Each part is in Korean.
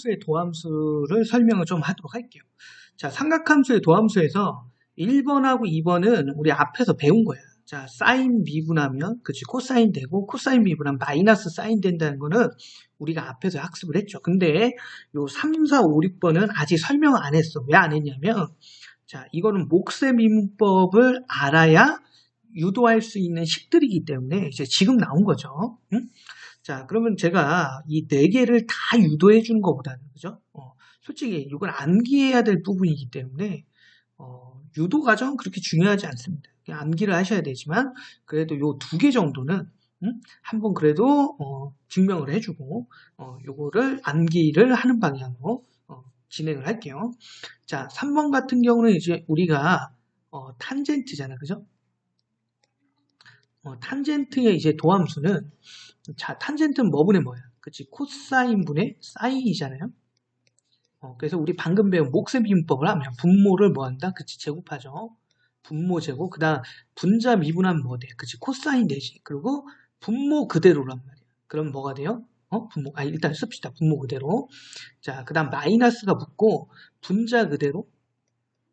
삼각함수의 도함수를 설명을 좀 하도록 할게요. 자, 삼각함수의 도함수에서 1번하고 2번은 우리 앞에서 배운 거야. 자, 사인 미분하면, 그치, 코사인 되고, 코사인 미분하면 마이너스 사인 된다는 거는 우리가 앞에서 학습을 했죠. 근데 요 3, 4, 5, 6번은 아직 설명 안 했어. 왜 안 했냐면, 자, 이거는 목세 미분법을 알아야 유도할 수 있는 식들이기 때문에 이제 지금 나온 거죠. 응? 자, 그러면 제가 이 네 개를 다 유도해 주는 것보다는, 그죠? 어, 솔직히 이걸 암기해야 될 부분이기 때문에, 어, 유도 과정은 그렇게 중요하지 않습니다. 암기를 하셔야 되지만, 그래도 요 두 개 정도는, 음? 한번 그래도, 어, 증명을 해주고, 어, 요거를 암기를 하는 방향으로, 어, 진행을 할게요. 자, 3번 같은 경우는 이제 우리가, 어, 탄젠트잖아. 그죠? 어, 탄젠트의 이제 도함수는, 자, 탄젠트는 뭐분의 뭐야? 그치? 코사인 분의 사인이잖아요? 어, 그래서 우리 방금 배운 목세 미분법을 하면 분모를 뭐 한다? 그치? 제곱하죠. 분모 제곱. 그 다음 분자 미분하면 뭐 돼? 그치? 코사인 되지. 그리고 분모 그대로란 말이야. 그럼 뭐가 돼요? 어? 분모, 아, 일단 씁시다. 분모 그대로. 자, 그 다음 마이너스가 붙고 분자 그대로.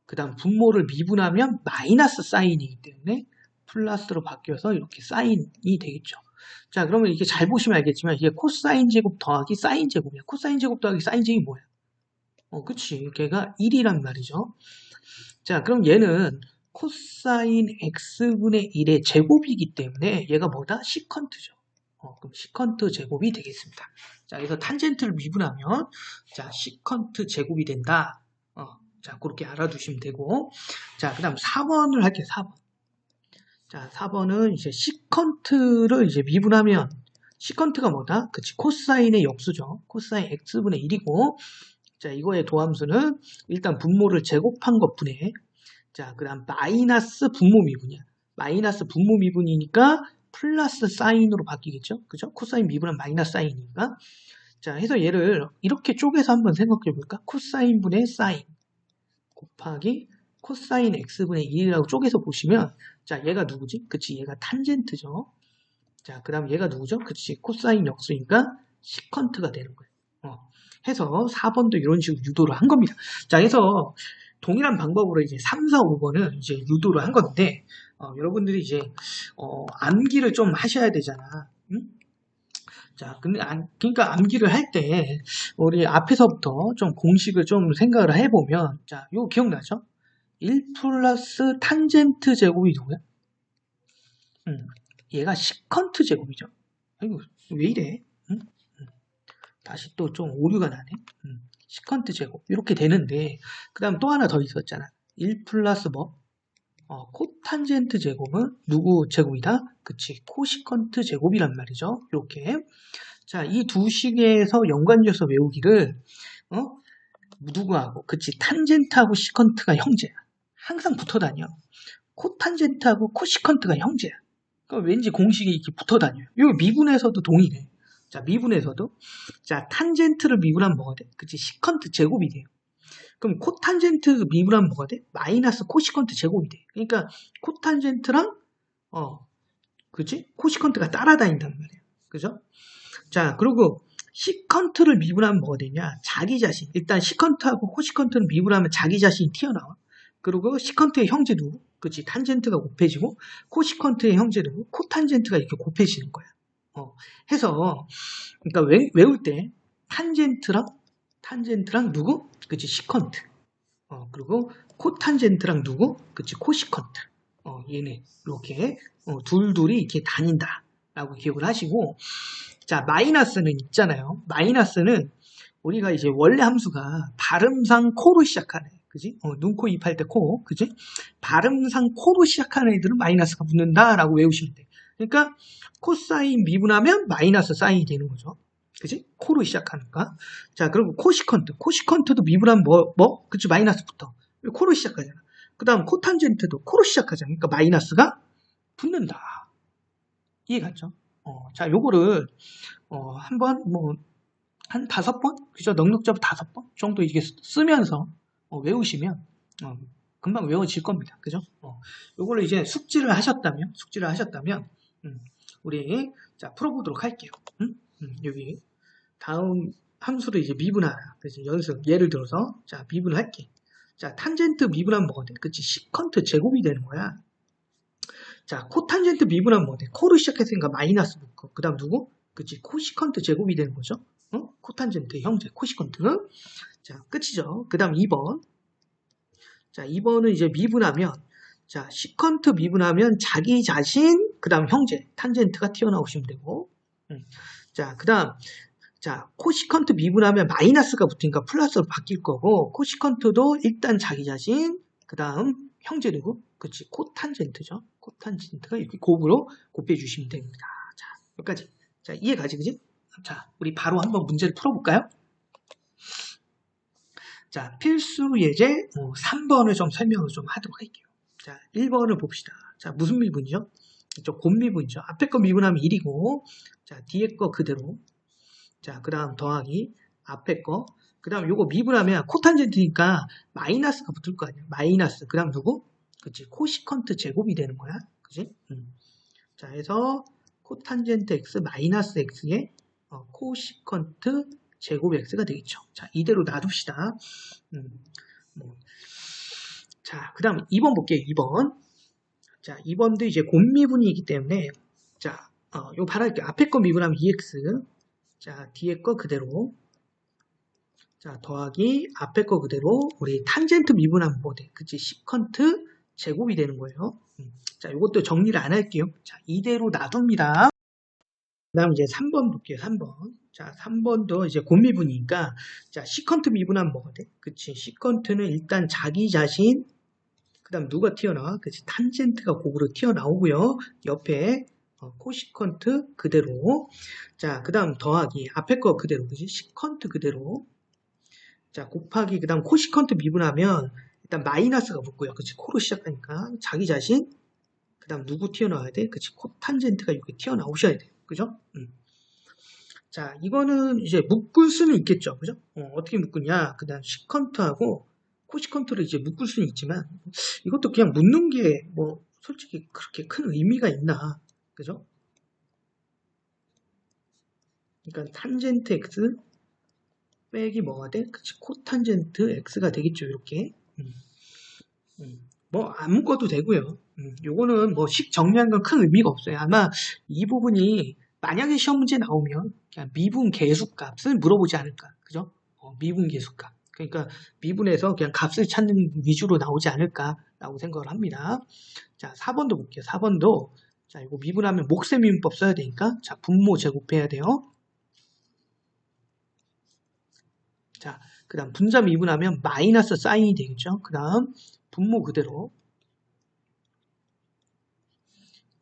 그 다음 분모를 미분하면 마이너스 사인이기 때문에 플러스로 바뀌어서 이렇게 사인이 되겠죠. 자, 그러면 이게 잘 보시면 알겠지만 이게 코사인 제곱 더하기 사인 제곱이야. 코사인 제곱 더하기 사인 제곱이 뭐야? 어, 그치. 걔가 1이란 말이죠. 자, 그럼 얘는 코사인 x분의 1의 제곱이기 때문에 얘가 뭐다? 시컨트죠. 어, 그럼 시컨트 제곱이 되겠습니다. 자, 그래서 탄젠트를 미분하면 자, 시컨트 제곱이 된다. 어, 자, 그렇게 알아두시면 되고. 자, 그 다음 4번을 할게요. 4번. 자, 4번은 이제 시컨트를 이제 미분하면 시컨트가 뭐다? 그치, 코사인의 역수죠. 코사인 x분의 1이고 자, 이거의 도함수는 일단 분모를 제곱한 것분에 자, 그 다음 마이너스 분모 미분이야. 마이너스 분모 미분이니까 플러스 사인으로 바뀌겠죠? 그죠? 코사인 미분은 마이너스 사인이니까. 자, 해서 얘를 이렇게 쪼개서 한번 생각해 볼까? 코사인 분의 사인 곱하기 코사인 x분의 1이라고 쪼개서 보시면 자, 얘가 누구지? 그치, 얘가 탄젠트죠. 자, 그 다음 얘가 누구죠? 그치, 코사인 역수니까 시컨트가 되는 거예요. 어. 해서 4번도 이런 식으로 유도를 한 겁니다. 자, 해서 동일한 방법으로 이제 3, 4, 5번은 이제 유도를 한 건데, 어, 여러분들이 이제, 어, 암기를 좀 하셔야 되잖아. 응? 자, 근데, 안, 그러니까 암기를 할 때, 우리 앞에서부터 좀 공식을 좀 생각을 해보면, 자, 이거 기억나죠? 1 플러스 탄젠트 제곱이 누구야? 음, 얘가 시컨트 제곱이죠. 아이고, 왜 이래? 음? 음. 다시 또 좀 오류가 나네. 음, 시컨트 제곱. 이렇게 되는데, 그 다음 또 하나 더 있었잖아. 1 플러스 뭐? 어, 코탄젠트 제곱은 누구 제곱이다? 그치, 코시컨트 제곱이란 말이죠. 이렇게. 자, 이 두 식에서 연관지어서 외우기를, 어? 누구하고, 그치, 탄젠트하고 시컨트가 형제야. 항상 붙어 다녀. 코탄젠트하고 코시컨트가 형제야. 그러니까 왠지 공식이 이렇게 붙어 다녀요. 이거 미분에서도 동일해. 자, 미분에서도. 자, 탄젠트를 미분하면 뭐가 돼? 그치, 시컨트 제곱이 돼요. 그럼 코탄젠트 미분하면 뭐가 돼? 마이너스 코시컨트 제곱이 돼. 그러니까 코탄젠트랑 어, 그치? 코시컨트가 따라다닌단 말이에요. 그죠? 자, 그리고 시컨트를 미분하면 뭐가 되냐? 자기 자신. 일단 시컨트하고 코시컨트를 미분하면 자기 자신이 튀어나와. 그리고 시컨트의 형제 누구? 그치? 탄젠트가 곱해지고 코시컨트의 형제 누구? 코탄젠트가 이렇게 곱해지는 거야. 어, 해서 그러니까 외, 외울 때 탄젠트랑 탄젠트랑 누구? 그치? 시컨트. 어, 그리고 코탄젠트랑 누구? 그치? 코시컨트. 어, 얘네 이렇게 어, 둘둘이 이렇게 다닌다. 라고 기억을 하시고 자 마이너스는 있잖아요. 마이너스는 우리가 이제 원래 함수가 발음상 코로 시작하네. 그지? 어, 눈, 코, 입 할 때 코, 그지? 발음상 코로 시작하는 애들은 마이너스가 붙는다라고 외우시면 돼. 그러니까 코사인 미분하면 마이너스 사인이 되는 거죠. 그지? 코로 시작하니까. 자, 그리고 코시컨트. 코시컨트도 미분하면 뭐, 뭐? 그치? 마이너스 붙어. 코로 시작하잖아. 그 다음 코탄젠트도 코로 시작하잖아. 그러니까 마이너스가 붙는다. 이해갔죠? 어, 자, 요거를, 어, 한 번, 뭐, 한 다섯 번? 그죠? 넉넉잡 다섯 번 정도 이게 쓰면서, 어, 외우시면, 어, 금방 외워질 겁니다. 그죠? 어, 요거를 이제 숙지를 하셨다면, 숙지를 하셨다면, 음, 우리, 자, 풀어보도록 할게요. 음? 음, 여기, 다음 함수를 이제 미분하라. 그래서 연습 예를 들어서 자 미분을 할게. 자 탄젠트 미분하면 뭐가 돼? 그치 시컨트 제곱이 되는 거야. 자 코탄젠트 미분하면 뭐가 돼? 코를 시작했으니까 마이너스 붙고 그 다음 누구? 그치 코시컨트 제곱이 되는 거죠. 어? 코탄젠트 형제 코시컨트. 자 끝이죠. 그 다음 2번. 자 2번은 이제 미분하면 자 시컨트 미분하면 자기 자신 그 다음 형제 탄젠트가 튀어나오시면 되고 음. 자 그 다음 자, 코시컨트 미분하면 마이너스가 붙으니까 플러스로 바뀔 거고, 코시컨트도 일단 자기 자신, 그 다음 형제 누구? 그치, 코탄젠트죠. 코탄젠트가 이렇게 곱으로 곱해주시면 됩니다. 자, 여기까지. 자, 이해가지, 그지? 자, 우리 바로 한번 문제를 풀어볼까요? 자, 필수 예제 어, 3번을 좀 설명을 좀 하도록 할게요. 자, 1번을 봅시다. 자, 무슨 미분이죠? 이쪽 곱미분이죠. 앞에 거 미분하면 1이고, 자, 뒤에 거 그대로. 자, 그 다음 더하기 앞에 거. 그 다음 요거 미분하면 코탄젠트니까 마이너스가 붙을 거 아니야. 마이너스. 그 다음 누구? 그치. 코시컨트 제곱이 되는 거야. 그치? 음. 자, 해서 코탄젠트 x 마이너스 x의 어, 코시컨트 제곱 x가 되겠죠. 자, 이대로 놔둡시다. 음, 뭐. 자, 그 다음 2번 볼게요. 2번. 자, 2번도 이제 곱미분이기 때문에 자, 어, 요 바랄게요. 앞에 거 미분하면 2x 자, 뒤에 거 그대로. 자, 더하기 앞에 거 그대로 우리 탄젠트 미분하면 뭐 돼? 그치? 시컨트 제곱이 되는 거예요. 음. 자, 이것도 정리를 안 할게요. 자, 이대로 놔둡니다. 그 다음 이제 3번 볼게요. 3번. 자, 3번도 이제 곱미분이니까 자, 시컨트 미분하면 뭐가 돼? 그치? 시컨트는 일단 자기 자신 그 다음 누가 튀어나와? 그치? 탄젠트가 곱으로 튀어나오고요. 옆에 어, 코시컨트 그대로. 자, 그 다음 더하기. 앞에 거 그대로. 그지? 시컨트 그대로. 자, 곱하기. 그 다음 코시컨트 미분하면 일단 마이너스가 붙고요. 그치? 코로 시작하니까. 자기 자신. 그 다음 누구 튀어나와야 돼? 그치? 코 탄젠트가 이렇게 튀어나오셔야 돼요. 그죠? 음. 자, 이거는 이제 묶을 수는 있겠죠. 그죠? 어, 떻게 묶느냐. 그 다음 시컨트하고 코시컨트를 이제 묶을 수는 있지만 이것도 그냥 묶는 게 뭐 솔직히 그렇게 큰 의미가 있나. 그죠? 그러니까 탄젠트 x 빼기 뭐가 돼? 그치 코탄젠트 x가 되겠죠 이렇게 음. 음. 뭐 안 묶어도 되고요 음. 요거는 뭐 식 정리한 건 큰 의미가 없어요 아마 이 부분이 만약에 시험 문제 나오면 그냥 미분 계수값을 물어보지 않을까 그죠? 어, 미분 계수값 그러니까 미분에서 그냥 값을 찾는 위주로 나오지 않을까라고 생각을 합니다 자 4번도 볼게요 4번도 자, 이거 미분하면 목세 미분법 써야 되니까 자, 분모 제곱해야 돼요. 자, 그 다음 분자 미분하면 마이너스 사인이 되겠죠. 그 다음 분모 그대로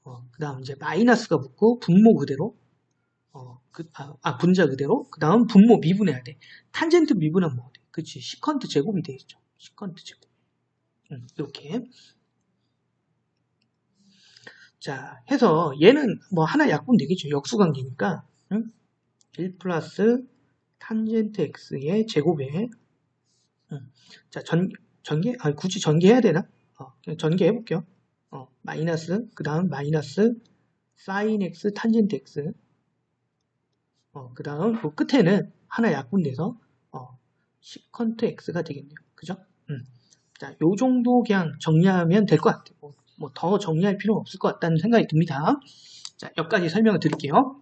어, 그 다음 이제 마이너스가 붙고 분모 그대로 어, 그, 아, 아, 분자 그대로 그 다음 분모 미분해야 돼. 탄젠트 미분하면 뭐 돼? 그치 시컨트 제곱이 되겠죠. 시컨트 제곱 음, 이렇게 자, 해서 얘는 뭐 하나 약분 되겠죠. 역수관계니까. 응? 1 플러스 탄젠트 x의 제곱에 응. 자, 전, 전개, 아, 굳이 전개해야 되나? 어, 그냥 전개해 볼게요. 어, 마이너스, 그 다음 마이너스 사인 x 탄젠트 x 어, 그 다음 그 끝에는 하나 약분돼서 어, 시컨트 x가 되겠네요. 그죠? 음. 자, 요 정도 그냥 정리하면 될 것 같아요. 뭐, 뭐더 정리할 필요는 없을 것 같다는 생각이 듭니다. 자, 여기까지 설명을 드릴게요.